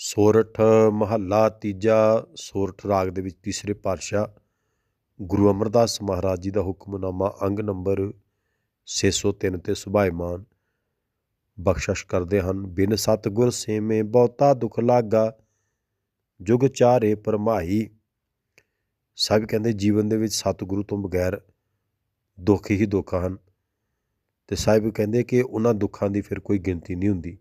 ਸੋਰਠ ਮਹੱਲਾ ਤੀਜਾ ਸੋਰਠ ਰਾਗ ਦੇ ਵਿੱਚ ਤੀਸਰੇ ਪਾਤਸ਼ਾਹ ਗੁਰੂ ਅਮਰਦਾਸ ਮਹਾਰਾਜ ਜੀ ਦਾ ਹੁਕਮਨਾਮਾ ਅੰਗ ਨੰਬਰ 603 ਤੇ ਸੁਭਾਇਮਾਨ ਬਖਸ਼ਿਸ਼ ਕਰਦੇ ਹਨ। ਬਿਨ ਸਤਗੁਰ ਸੇਵੇਂ ਬਹੁਤਾ ਦੁਖ ਲਾਗਾ, ਜੁਗ ਚਾਰੇ ਪਰਮਾਈ ਸਭ ਕਹਿੰਦੇ ਜੀਵਨ ਦੇ ਵਿੱਚ ਸਤਿਗੁਰੂ ਤੋਂ ਬਗੈਰ ਦੁੱਖ ਹੀ ਦੁੱਖ ਹਨ। ਤੇ ਸਾਹਿਬ ਕਹਿੰਦੇ ਕਿ ਉਹਨਾਂ ਦੁੱਖਾਂ ਦੀ ਫਿਰ ਕੋਈ ਗਿਣਤੀ ਨਹੀਂ ਹੁੰਦੀ।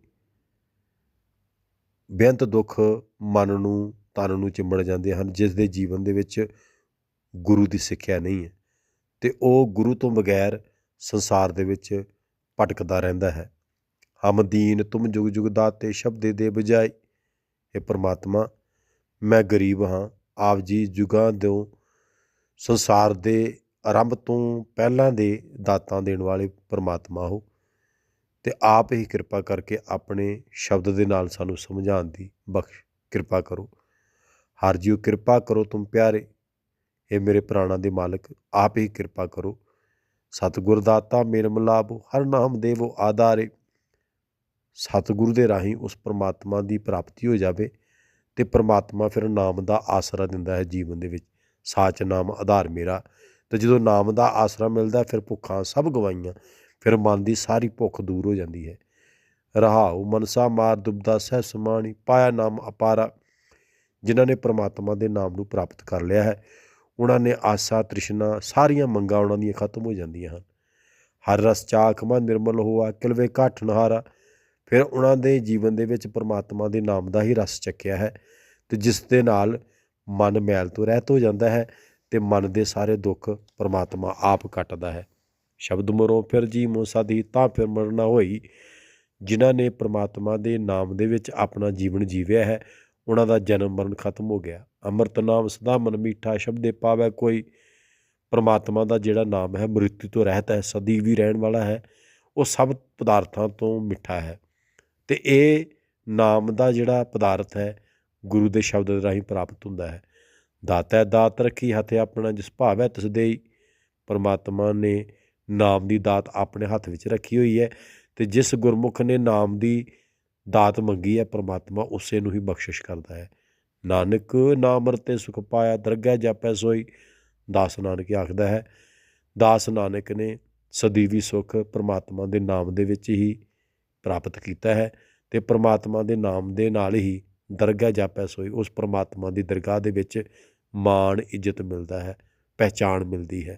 ਬੇਅੰਤ ਦੁੱਖ ਮਨ ਨੂੰ, ਤਨ ਨੂੰ ਚਿੰਬੜ ਜਾਂਦੇ ਹਨ, ਜਿਸ ਦੇ ਜੀਵਨ ਦੇ ਵਿੱਚ ਗੁਰੂ ਦੀ ਸਿੱਖਿਆ ਨਹੀਂ ਹੈ। ਅਤੇ ਉਹ ਗੁਰੂ ਤੋਂ ਬਗੈਰ ਸੰਸਾਰ ਦੇ ਵਿੱਚ ਭਟਕਦਾ ਰਹਿੰਦਾ ਹੈ। ਹਮਦੀਨ ਤੁਮ ਜੁਗ ਜੁਗ ਦਾਤੇ ਸ਼ਬਦੇ ਦੇ ਬਜਾਏ ਇਹ ਪ੍ਰਮਾਤਮਾ, ਮੈਂ ਗਰੀਬ ਹਾਂ, ਆਪ ਜੀ ਜੁਗਾਂ ਤੋਂ ਸੰਸਾਰ ਦੇ ਆਰੰਭ ਤੋਂ ਪਹਿਲਾਂ ਦੇ ਦਾਤਾਂ ਦੇਣ ਵਾਲੇ ਪ੍ਰਮਾਤਮਾ ਹੋ। ਤੇ ਆਪ ਹੀ ਕਿਰਪਾ ਕਰਕੇ ਆਪਣੇ ਸ਼ਬਦ ਦੇ ਨਾਲ ਸਾਨੂੰ ਸਮਝਾਉਣ ਦੀ ਬਖਸ਼, ਕਿਰਪਾ ਕਰੋ। ਹਰ ਜੀਓ ਕਿਰਪਾ ਕਰੋ ਤੁਮ ਪਿਆਰੇ। ਇਹ ਮੇਰੇ ਪ੍ਰਾਣਾਂ ਦੇ ਮਾਲਕ, ਆਪ ਹੀ ਕਿਰਪਾ ਕਰੋ। ਸਤਿਗੁਰ ਦਾਤਾ ਮੇਰ ਮਲਾਬੋ ਹਰ ਨਾਮ ਦੇਵੋ ਆਧਾਰੇ। ਸਤਿਗੁਰੂ ਦੇ ਰਾਹੀਂ ਉਸ ਪਰਮਾਤਮਾ ਦੀ ਪ੍ਰਾਪਤੀ ਹੋ ਜਾਵੇ ਤੇ ਪਰਮਾਤਮਾ ਫਿਰ ਨਾਮ ਦਾ ਆਸਰਾ ਦਿੰਦਾ ਹੈ ਜੀਵਨ ਦੇ ਵਿੱਚ। ਸਾਚ ਨਾਮ ਆਧਾਰ ਮੇਰਾ। ਤੇ ਜਦੋਂ ਨਾਮ ਦਾ ਆਸਰਾ ਮਿਲਦਾ ਫਿਰ ਭੁੱਖਾਂ ਸਭ ਗਵਾਈਆਂ ਫਿਰ ਮਨ ਦੀ ਸਾਰੀ ਭੁੱਖ ਦੂਰ ਹੋ ਜਾਂਦੀ ਹੈ। ਰਹਾਉ ਮਨਸਾ ਮਾਰ ਦੁਬਦਾ ਸਹਿ ਸਮਾਣੀ, ਪਾਇਆ ਨਾਮ ਅਪਾਰਾ, ਜਿਨ੍ਹਾਂ ਨੇ ਪ੍ਰਮਾਤਮਾ ਦੇ ਨਾਮ ਨੂੰ ਪ੍ਰਾਪਤ ਕਰ ਲਿਆ ਹੈ। ਉਹਨਾਂ ਨੇ ਆਸਾ, ਤ੍ਰਿਸ਼ਨਾ, ਸਾਰੀਆਂ ਮੰਗਾਂ ਉਹਨਾਂ ਦੀਆਂ ਖਤਮ ਹੋ ਜਾਂਦੀਆਂ ਹਨ। ਹਰ ਰਸ ਚਾਖ ਮਨ ਨਿਰਮਲ ਹੋਆ, ਕਿਲਵੇ ਘਾਟ ਨਹਾਰਾ। ਫਿਰ ਉਹਨਾਂ ਦੇ ਜੀਵਨ ਦੇ ਵਿੱਚ ਪ੍ਰਮਾਤਮਾ ਦੇ ਨਾਮ ਦਾ ਹੀ ਰਸ ਚੱਕਿਆ ਹੈ ਤੇ ਜਿਸ ਦੇ ਨਾਲ ਮਨ ਮੈਲ ਤੋਂ ਰਹਿਤ ਹੋ ਜਾਂਦਾ ਹੈ ਤੇ ਮਨ ਦੇ ਸਾਰੇ ਦੁੱਖ ਪ੍ਰਮਾਤਮਾ ਆਪ ਕੱਟਦਾ ਹੈ। ਸ਼ਬਦ ਮਰੋ ਫਿਰ ਜੀ ਮੋ ਸਦੀ ਤਾਂ ਫਿਰ ਮਰਨਾ ਹੋਈ, ਜਿਨ੍ਹਾਂ ਨੇ ਪ੍ਰਮਾਤਮਾ ਦੇ ਨਾਮ ਦੇ ਵਿੱਚ ਆਪਣਾ ਜੀਵਨ ਜੀਵਿਆ ਹੈ, ਉਹਨਾਂ ਦਾ ਜਨਮ ਮਰਨ ਖਤਮ ਹੋ ਗਿਆ। ਅੰਮ੍ਰਿਤ ਨਾਮ ਸਦਾ ਮਨ ਮੀਠਾ ਸ਼ਬਦੇ ਪਾਵੇ, ਕੋਈ ਪ੍ਰਮਾਤਮਾ ਦਾ ਜਿਹੜਾ ਨਾਮ ਹੈ ਮ੍ਰਿਤੂ ਤੋਂ ਰਹਿਤ ਹੈ, ਸਦੀ ਵੀ ਰਹਿਣ ਵਾਲਾ ਹੈ, ਉਹ ਸਭ ਪਦਾਰਥਾਂ ਤੋਂ ਮਿੱਠਾ ਹੈ। ਤੇ ਇਹ ਨਾਮ ਦਾ ਜਿਹੜਾ ਪਦਾਰਥ ਹੈ, ਗੁਰੂ ਦੇ ਸ਼ਬਦ ਦੇ ਰਾਹੀਂ ਪ੍ਰਾਪਤ ਹੁੰਦਾ ਹੈ। ਦਾਤਾ ਦਾਤ ਰੱਖੀ ਹੱਥ ਆਪਣਾ, ਜਿਸ ਭਾਵੈ ਤਿਸ ਦੇਈ, ਪਰਮਾਤਮਾ ਨੇ ਨਾਮ ਦੀ ਦਾਤ ਆਪਣੇ ਹੱਥ ਵਿੱਚ ਰੱਖੀ ਹੋਈ ਹੈ ਤੇ ਜਿਸ ਗੁਰਮੁਖ ਨੇ ਨਾਮ ਦੀ ਦਾਤ ਮੰਗੀ ਹੈ, ਪਰਮਾਤਮਾ ਉਸੇ ਨੂੰ ਹੀ ਬਖਸ਼ਿਸ਼ ਕਰਦਾ ਹੈ। ਨਾਨਕ ਨਾਮ ਰਤੇ ਸੁਖ ਪਾਇਆ, ਦਰਗਹਿ ਜਾਪੈ ਸੋਈ। ਦਾਸ ਨਾਨਕ ਆਖਦਾ ਹੈ, ਦਾਸ ਨਾਨਕ ਨੇ ਸਦੀਵੀ ਸੁਖ ਪਰਮਾਤਮਾ ਦੇ ਨਾਮ ਦੇ ਵਿੱਚ ਹੀ ਪ੍ਰਾਪਤ ਕੀਤਾ ਹੈ ਤੇ ਪਰਮਾਤਮਾ ਦੇ ਨਾਮ ਦੇ ਨਾਲ ਹੀ ਦਰਗਾਹ ਜਾਪੈ ਸੋਈ, ਉਸ ਪਰਮਾਤਮਾ ਦੀ ਦਰਗਾਹ ਦੇ ਵਿੱਚ ਮਾਣ, ਇੱਜ਼ਤ ਮਿਲਦਾ ਹੈ, ਪਹਿਚਾਣ ਮਿਲਦੀ ਹੈ।